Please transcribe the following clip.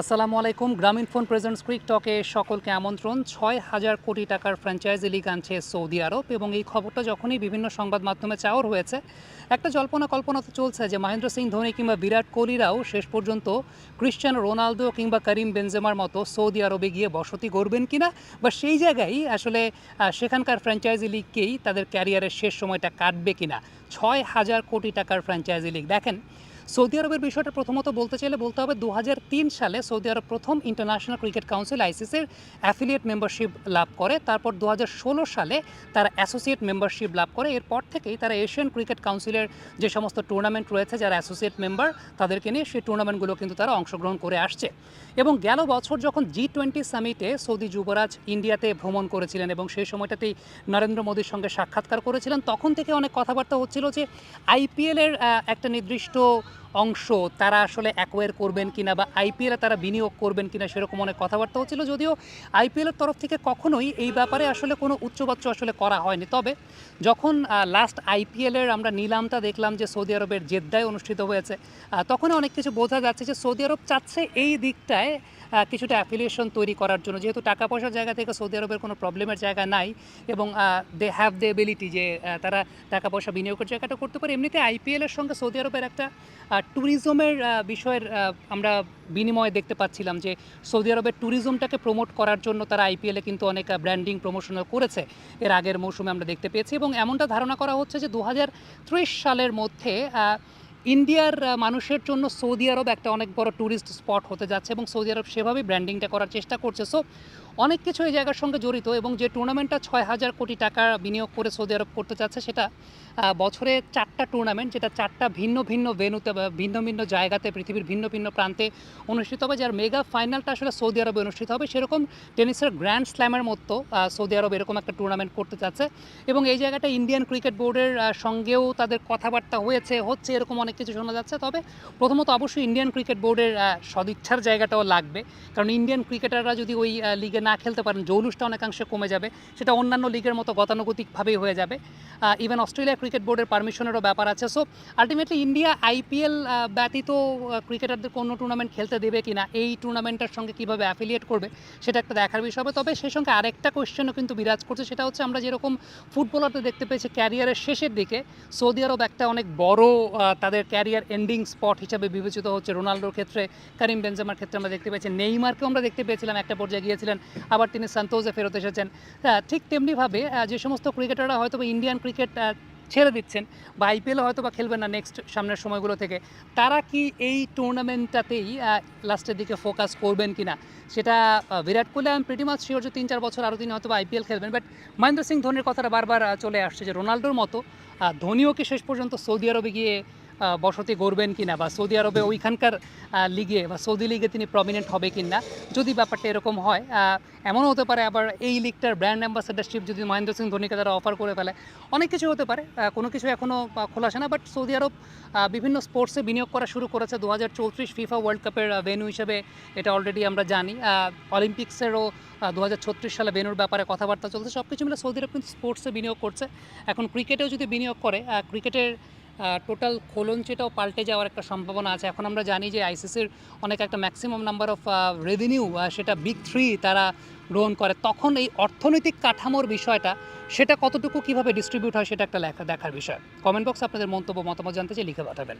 আসসালামু আলাইকুম। গ্রামীণ ফোন প্রেজেন্টস ক্রিক টকে সকলকে আমন্ত্রণ। ছয় হাজার কোটি টাকার ফ্র্যাঞ্চাইজি লিগ আনছে সৌদি আরব এবং এই খবরটা যখনই বিভিন্ন সংবাদ মাধ্যমে চাওয়ার হয়েছে, একটা জল্পনা কল্পনা তো চলছে যে মহেন্দ্র সিং ধোনি কিংবা বিরাট কোহলিরাও শেষ পর্যন্ত ক্রিশ্চিয়ানো রোনালদো কিংবা করিম বেনজেমার মতো সৌদি আরবে গিয়ে বসতি করবেন কিনা বা সেই জায়গায় আসলে সেখানকার ফ্র্যাঞ্চাইজি লিগকেই তাদের ক্যারিয়ারের শেষ সময়টা কাটবে কিনা? ছয় হাজার কোটি টাকার ফ্র্যাঞ্চাইজি লিগ। দেখেন সৌদি আরবের বিষয়টা প্রথমত বলতে চাইলে বলতে হবে দু হাজার তিন সালে সৌদি আরব প্রথম ইন্টারন্যাশনাল ক্রিকেট কাউন্সিল আইসিসির অ্যাফিলিয়েট মেম্বারশিপ লাভ করে। তারপর দু হাজার ষোলো সালে তারা অ্যাসোসিয়েট মেম্বারশিপ লাভ করে। এরপর থেকেই তারা এশিয়ান ক্রিকেট কাউন্সিলের যে সমস্ত টুর্নামেন্ট রয়েছে, যারা অ্যাসোসিয়েট মেম্বার তাদেরকে নিয়ে সেই টুর্নামেন্টগুলো কিন্তু তারা অংশগ্রহণ করে আসছে। এবং গেল বছর যখন জি টোয়েন্টি সামিটে সৌদি যুবরাজ ইন্ডিয়াতে ভ্রমণ করেছিলেন এবং সেই সময়টাতেই নরেন্দ্র মোদীর সঙ্গে সাক্ষাৎকার করেছিলেন, তখন থেকে অনেক কথাবার্তা হচ্ছিল যে আইপিএলের একটা নির্দিষ্ট অংশ, তারা আসলে অ্যাকোয়ার করবেন কিনা বা আইপিএলে তারা বিনিয়োগ করবেন কিনা সেরকম অনেক কথাবার্তা হচ্ছিল যদিও আইপিএলের তরফ থেকে কখনোই এই ব্যাপারে আসলে কোনো উচ্চবাচ্য আসলে করা হয়নি। তবে যখন লাস্ট আইপিএলের আমরা নিলামটা দেখলাম যে সৌদি আরবের জেদ্দায় অনুষ্ঠিত হয়েছে তখন অনেক কিছু বোঝা যাচ্ছে যে সৌদি আরব চাচ্ছে এই দিকটায় কিছুটা অ্যাফিলিয়েশন তৈরি করার জন্য। যেহেতু টাকা পয়সার জায়গা থেকে সৌদি আরবের কোনো প্রবলেমের জায়গা নাই এবং দে হ্যাভ দ্য এবিলিটি যে তারা টাকা পয়সা বিনিয়োগের জায়গাটা করতে পারে, এমনিতে আইপিএলের সঙ্গে সৌদি আরবের একটা ট্যুরিজমের বিষয়ের আমরা বিনিময়ে দেখতে পাচ্ছিলাম যে সৌদি আরবের ট্যুরিজমটাকে প্রমোট করার জন্য তারা আইপিএলে কিন্তু অনেক ব্র্যান্ডিং প্রমোশনাল করেছে। এর আগের মৌসুমে আমরা দেখতে পেয়েছি এবং এমনটা ধারণা করা হচ্ছে যে দু হাজার ত্রিশ সালের মধ্যে ইন্ডিয়ার মানুষের জন্য সৌদি আরব একটা অনেক বড় ট্যুরিস্ট স্পট হতে যাচ্ছে এবং সৌদি আরব সেভাবেই ব্র্যান্ডিংটা করার চেষ্টা করছে। সো অনেক কিছু এই জায়গার সঙ্গে জড়িত এবং যে টুর্নামেন্টটা ছয় হাজার কোটি টাকা বিনিয়োগ করে সৌদি আরব করতে চাচ্ছে সেটা বছরে চারটা টুর্নামেন্ট যেটা চারটা ভিন্ন ভিন্ন ভেনুতে ভিন্ন ভিন্ন জায়গাতে, পৃথিবীর ভিন্ন ভিন্ন প্রান্তে অনুষ্ঠিত হবে, যার মেগা ফাইনালটা আসলে সৌদি আরবে অনুষ্ঠিত হবে। সেরকম টেনিসের গ্র্যান্ড স্ল্যামের মতো সৌদি আরব এরকম একটা টুর্নামেন্ট করতে চাচ্ছে এবং এই জায়গাটা ইন্ডিয়ান ক্রিকেট বোর্ডের সঙ্গেও তাদের কথাবার্তা হয়েছে, হচ্ছে এরকম অনেক কিছু শোনা যাচ্ছে তবে প্রথমত অবশ্যই ইন্ডিয়ান ক্রিকেট বোর্ডের সদিচ্ছার জায়গাটাও লাগবে। কারণ ইন্ডিয়ান ক্রিকেটাররা যদি ওই লিগে না খেলতে পারেন জৌলুসটা অনেকাংশে কমে যাবে। সেটা অন্যান্য লিগের মতো গতানুগতিকভাবেই হয়ে যাবে। ইভেন অস্ট্রেলিয়া ক্রিকেট বোর্ডের পারমিশনেরও ব্যাপার আছে। সো আলটিমেটলি ইন্ডিয়া আইপিএল ব্যতীত আহ, অন্য টুর্নামেন্ট খেলতে দেবে কিনা এই টুর্নামেন্টের সঙ্গে কীভাবে অ্যাফিলিয়েট করবে সেটা একটা দেখার বিষয় হবে। তবে সেই সঙ্গে আরেকটা কোয়েশ্চেনও কিন্তু বিরাজ করছে সেটা হচ্ছে আমরা যেরকম ফুটবলারদের দেখতে পেয়েছি ক্যারিয়ারের শেষের দিকে সৌদি আরব একটা অনেক বড় আহ, তাদের ক্যারিয়ার এন্ডিং স্পট হিসাবে বিবেচিত হচ্ছে রোনাল্ডোর ক্ষেত্রে, করিম বেনজামার ক্ষেত্রে আমরা দেখতে পেয়েছি, নেইমারকেও আমরা দেখতে পেয়েছিলাম, একটা পর্যায়ে গিয়েছিলেন, আবার তিনি সান্তোজে ফেরত এসেছেন। ঠিক তেমনিভাবে যে সমস্ত ক্রিকেটাররা হয়তো ইন্ডিয়ান ক্রিকেট ছেড়ে দিচ্ছেন, বা আইপিএল হয়তো বা খেলবেন না নেক্সট সামনের সময়গুলো থেকে, তারা কি এই টুর্নামেন্টটাতেই লাস্টের দিকে ফোকাস করবেন কিনা? সেটা বিরাট কোহলি আমি প্রিটি মাছ শিওর যে তিন চার বছর আরও তিনি হয়তো আইপিএল খেলবেন বাট মহেন্দ্র সিং ধোনির কথাটা বারবার চলে আসছে যে রোনাল্ডোর মতো ধোনিও কি শেষ পর্যন্ত সৌদি আরবে গিয়ে বসতি গড়বেন কিনা বা সৌদি আরবে ওইখানকার লিগে বা সৌদি লিগে তিনি প্রমিনেন্ট হবে কিনা, যদি ব্যাপারটা এরকম হয় এমনও হতে পারে আবার এই লিগটার ব্র্যান্ড অ্যাম্বাসেডারশিপ যদি মহেন্দ্র সিং ধোনিকে তারা অফার করে ফেলে। অনেক কিছু হতে পারে কোনো কিছু এখনও খোলাসে না বাট সৌদি আরব বিভিন্ন স্পোর্টসে বিনিয়োগ করা শুরু করেছে। দু হাজার চৌত্রিশ ফিফা ওয়ার্ল্ড কাপের ভেন্যু হিসেবে এটা অলরেডি আমরা জানি অলিম্পিক্সেরও দু হাজার ছত্রিশ সালে ভেন্যুর ব্যাপারে কথাবার্তা চলছে। সব কিছু মিলে সৌদি আরব কিন্তু স্পোর্টসে বিনিয়োগ করছে। এখন ক্রিকেটেও যদি বিনিয়োগ করে ক্রিকেটের টোটাল খোলঞ্চিটাও পাল্টে যাওয়ার একটা সম্ভাবনা আছে। এখন আমরা জানি যে আইসিসির অনেক একটা ম্যাক্সিমাম নাম্বার অফ রেভিনিউ সেটা বিগ থ্রি তারা গ্রহণ করে। তখন এই অর্থনৈতিক কাঠামোর বিষয়টা, সেটা কতটুকু কীভাবে ডিস্ট্রিবিউট হয় সেটা একটা লেখা, দেখার বিষয়। কমেন্ট বক্সে আপনাদের মন্তব্য, মতামত জানতে চাই লিখে পাঠাবেন।